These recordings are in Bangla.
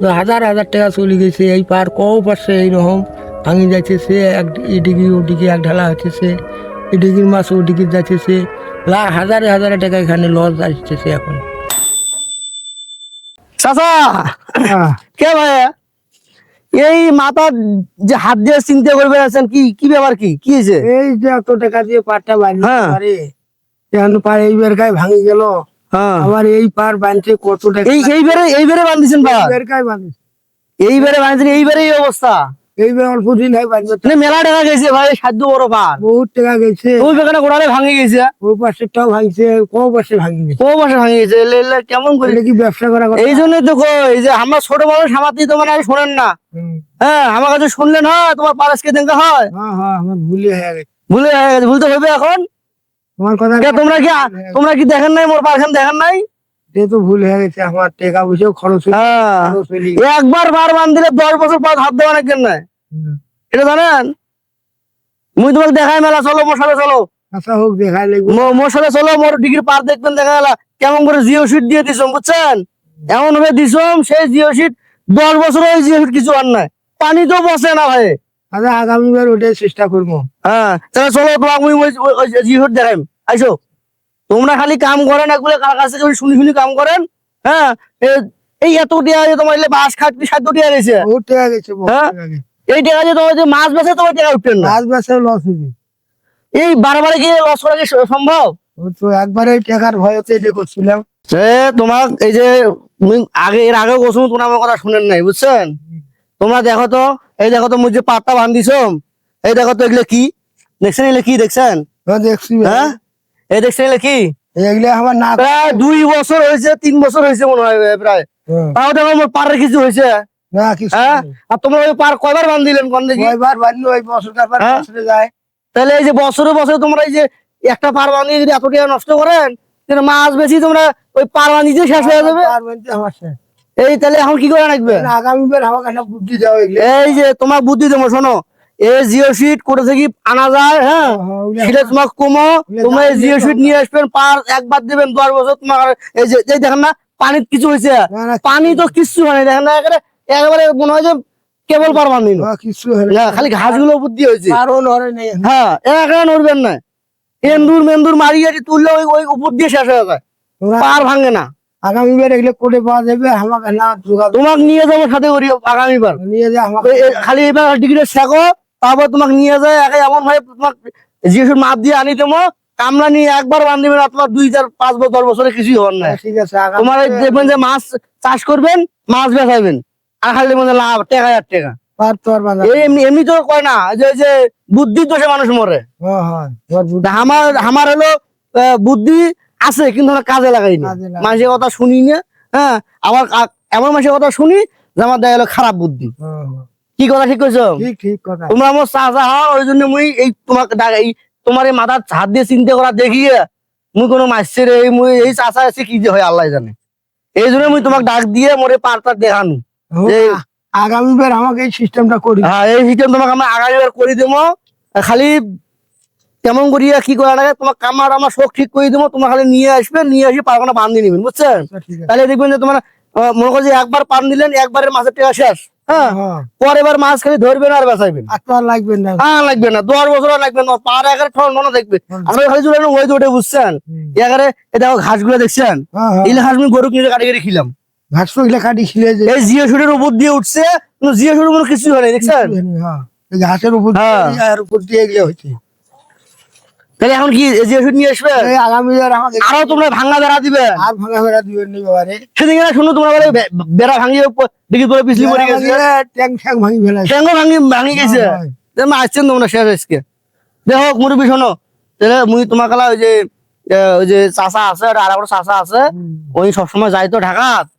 তো হাজার হাজার টাকা চলে গেছে এই পার কও পাশে এইরকম ভাঙি যাচ্ছে সে এক এদিকে ওদিকে এক ঢালা হচ্ছে সে এদিকের মাছ ওদিকে যাচ্ছে সে লা হাজারে হাজারে টাকা এখানে লস আসছে এখন। চাচা! কে ভাই? এই মাথা যে হাত দিয়ে চিন্তা করবে আছেন কি কি ব্যাপার কি? কি হয়েছে? এই যে এত টাকা দিয়ে পারটা বানিয়ে হ্যাঁ। পারে এখন পার এইবার গায়ে ভাঙি গেল। হ্যাঁ আবার এই পার বানছে কত টাকা এই এইবারে এইবারে বান্ধিছেন বা এইবার এইবারে এই অবস্থা। এইবার অল্প দিন হয় বানবে মানে মেলা টাকা গেছে ভাই সাধ্য বড় পার। বহুত টাকা গেছে। ওই বেখানে গোড়ালে ভাঙে গেছে। ওই পাশেরটাও ভাঙছে পাশে ভাঙি গেছে। মাসে ভাঙে গেছে। কেমন করে? কি ব্যবসা করা? এই জন্য তো কই এই যে আমরা ছোট মানুষ আমার দিয়ে তোমার আর শোনেন না। হ্যাঁ আমার কাছে শুনলেন হয় তোমার পারসকে দেখা হয়। হ্যাঁ হ্যাঁ আমার ভুলে হয়ে গেছে। ভুলে হয়ে গেছে, ভুলতে হবে এখন। তোমার কথা তোমরা কি তোমরা কি দেখেন নাই? মোর পারখান দেখেন নাই? সে তো ভুল হয়ে গেছে আমার টাকা পয়সাও খরচ খরচ গেছে। একবার বার বান দিলে দশ বছর পর হাত দেওয়া অনেক নাই? এটা জানেন? মুই তোমাকে দেখাই মেলা চলো মোর সাথে চলো। আচ্ছা হোক দেখাই লাগবে। মো- মোর সাথে চলো মোর ডিগ্রি পার দেখবেন দেখা গেল। কেমন করে জিও সিট দিয়ে দিছম বুঝছেন? এমন ভাবে দিছম সেই জিও সিট দশ বছর ওই জিও কিছু আর নাই। পানি তো বসে না ভাই। আচ্ছা আগামীবার ওটাই চেষ্টা করব হ্যাঁ তাহলে চলো তোমাকে দেখাইম। আইসো তোমরা খালি কাম করেন এগুলো কার কাছে শুনি শুনি কাম করেন। হ্যাঁ এই এত টিয়া তোমার বাস টিয়া গেছে গেছে হ্যাঁ? এই টাকা যে তোমার যে মাছ বেচে তোমার টাকা উঠতেন না। মাছ লস এই বারবার গিয়ে লস করা কি সম্ভব? তো একবারে টাকার ভয়তে এটা করছিলাম। সে তোমার এই যে আগে এর আগেও কোথাও তোমরা আমার কথা শুনেন নাই বুঝছেন? তোমরা দেখো তো এই দেখো তো যে পাটটা বান্ধিছম এই দেখো তো এগুলো কি? দেখছেন এগুলো কি দেখছেন? দেখছি হ্যাঁ? এই দেখছেন এগুলো কি? এগুলো আমার না প্রায় দুই বছর হয়েছে তিন বছর হয়েছে মনে হয় প্রায়। হ্যাঁ। তাও দেখো আমার পাড়ের কিছু হয়েছে। না কিছু হ্যাঁ? আর তোমরা ওই পার কয়বার বান্ধিলেন কোন দেখি? কয়বার বাড়লো ওই বছরটার পর হ্যাঁ? বছরে যায়। তাহলে এই যে বছরে বছরে তোমরা এই যে একটা পার বানিয়ে যদি এত টাকা নষ্ট করেন মাছ বেশি তোমরা ওই পার বানিয়ে শেষ হয়ে যাবে। আমার শেষ। এই তাহলে এখন কি করে রাখবে আগামীবার আমাকে একটা বুদ্ধি দাও এই যে তোমার বুদ্ধি দেবো শোনো। এই জিও সিট কোথা থেকে আনা যায় হ্যাঁ? হ্যাঁ, সেটা তোমার কমো। ওগুলো এই জিও দিয়ে নিয়ে আসবেন পার একবার দেবেন দশ বছর। তোমার এই যে এই দেখেন না পানির কিছু হয়েছে। পানি তো কিচ্ছু হয়নি দেখেন না একেবারে একেবারে মনে হয় যে কেবল পার বান্ধিল হ্যাঁ, কিছু হয় না। খালি ঘাসগুলো বুদ্ধি হয়েছে। হ্যাঁ একেবারে নড়বেন না। এন্দুর মেন্দুর মারিয়ে তুললে ওই ওই উপর দিয়ে শেষ হয়ে যায়। পার ভাঙে না। আগামীবার এগুলো করে পাওয়া যাবে আমাকে না যোগাযোগ তোমাকে নিয়ে যাব সাথে করি আগামীবার নিয়ে যা আমাকে খালি এবার ডিগ্রি শেখো তারপর তোমাকে নিয়ে যায় একে এমন ভাবে তোমাকে জিএসুর মাপ দিয়ে আনি দেবো কামলা নিয়ে একবার বান্ধিবে না তোমার দুই চার পাঁচ বছর দশ বছরে কিছুই হওয়ার নাই। ঠিক আছে তোমার দেখবেন যে মাছ চাষ করবেন মাছ বেচাইবেন আর খালি দেখবেন লাভ টাকা আর টাকা এমনি তো কয় না যে ওই যে বুদ্ধি দোষে মানুষ মরে। হ্যাঁ হ্যাঁ তোমার আমার আমার হলো বুদ্ধি আছে কিন্তু আমরা কাজে লাগাই। মানুষের কথা শুনি না হ্যাঁ? আবার কা- এমন মানুষের কথা শুনি যে আমার দেখা খারাপ বুদ্ধি। কি কথা ঠিক কইছো? তোমরা আমার চাচা হও ওই জন্য মুই এই তোমাকে এই তোমার এই মাথার হাত দিয়ে চিন্তা করা দেখিয়ে মুই কোনো মাসছে রে এই মুই এই চাচা আছে কি যে হয় আল্লাহ জানে। এই জন্য মুই তোমাকে ডাক দিয়ে মোরে পারটা দেখানো। আগামীবার আমাকে এই সিস্টেমটা করি হ্যাঁ এই সিস্টেম তোমাকে আমরা আগামীবার করে দেবো। খালি কেমন করিয়া কি করা লাগে? তোমার কামার আমার শোক ঠিক করে দেবো তোমার খালি নিয়ে আসবে নিয়ে আসি পারখানা বান্ধি নিবেন বুঝছেন? আচ্ছা, তাহলে দেখবেন যে তোমার মনে করছে একবার পান দিলেন একবারের মাছের টাকা শেষ হ্যাঁ? হ্যাঁ। পরের মাছ খালি ধরবেন আর লাগবে না। হ্যাঁ লাগবে না দশ বছর লাগবে না পার এগারে ঠন মনে দেখবে। আমরা খালি চলে ওই তো বুঝছেন? এগারে দেখো ঘাসগুলো দেখছেন? হ্যাঁ হ্যাঁ। ঘাস আমি গরু কিনে কাটি কেটে খিলাম। এগুলো কাটি এই জিও শুটের উপর দিয়ে উঠছে জিও শুটের কোনো কিছু হয় না দেখছেন? হ্যাঁ। ঘাসের উপর দিয়ে হ্যাঁ। উপর দিয়ে এগুলো হচ্ছে তাহলে এখন কি শুট নিয়ে আসবে? আমাকে আরও তোমরা ভাঙা বেড়া দিবে। আর ভাঙা ফেরা দিবেন নি বাবারে সেদিকে না শুনো তোমরা বলে বেড়া ভাঙিয়ে করে পিছলি পড়ে গেছে। ট্যাং ভাঙি ফেলা ভাঙি ভাঙি গেছে। হ্যাঁ। আসছেন তোমরা শেষ আজকে। দেখো মুরব্বী শোনো। তাহলে মুই তোমার কালা ওই যে ওই যে চাষা আছে আর চাষা আছে ওই সবসময় যাই তো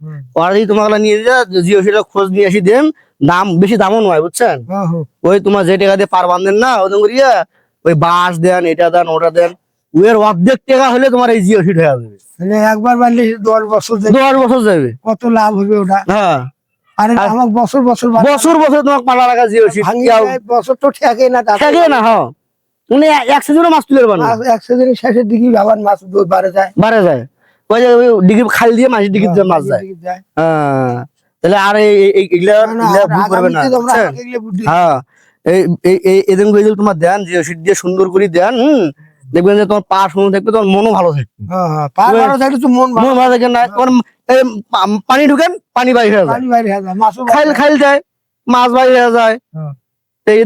হুম। ওরা যদি তোমার কালা নিয়ে জিও সেটা খোঁজ নিয়ে আসি দেন দাম বেশি দামও নয় বুঝছেন? হ্যাঁ, হ্যাঁ। ওই তোমার যে টাকা দিয়ে পার বান্ধেন না ওদের করিয়া ওই বাঁশ দেন এটা দেন ওটা দেন ওর অর্ধেক টাকা হলে তোমার এই জিও হয়ে যাবে। তাহলে একবার বানলে দশ বছর দশ বছর যাবে। কত লাভ হবে ওটা? হ্যাঁ। আরে আর- আমার বছর বছর বছর বছর তোমার পালা লাগা জিও সিট। বছর তো ঠেকে না তাতে। না হ্যাঁ। উনি এক মাছ তুলে শেষের দিকে আবার মাছ দৌড় বাড়ে যায়। বাড়ে যায়। ওই যে ওই ডিগ্রি দিয়ে মাছ ডিগ্রি মাছ যায়। হ্যাঁ। তাহলে আর হ্যাঁ। এই এই এই এদিন করে যদি তোমার দেন যে ওষুধ দিয়ে সুন্দর করে দেন হুম দেখবেন যে তোমার পা শুনে থাকবে তোমার মনও ভালো থাকবে। হ্যাঁ হ্যাঁ ভালো থাকলে মন ভালো। মন ভালো থাকে না তোমার এই পা- পানি ঢুকেন পানি বাইরে হয়ে যায়। খাইল খাইল যায় মাছ বাইরে হয়ে যায়। হ্যাঁ।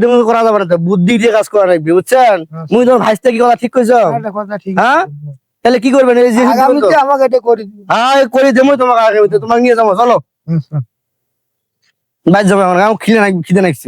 তো করা যাবে না বুদ্ধি দিয়ে কাজ করা লাগবে বুঝছেন। মুই তোমার ভাইসতে কি কথা ঠিক কইছ? ঠিক হ্যাঁ? তাহলে কি করবেন? এই যে আমাকে এটা করে দিবে হ্যাঁ করে দেবো তোমাকে তোমাকে নিয়ে যাব চলো। আচ্ছা। বাইর যাব আমার খিদে খিদে নাকছে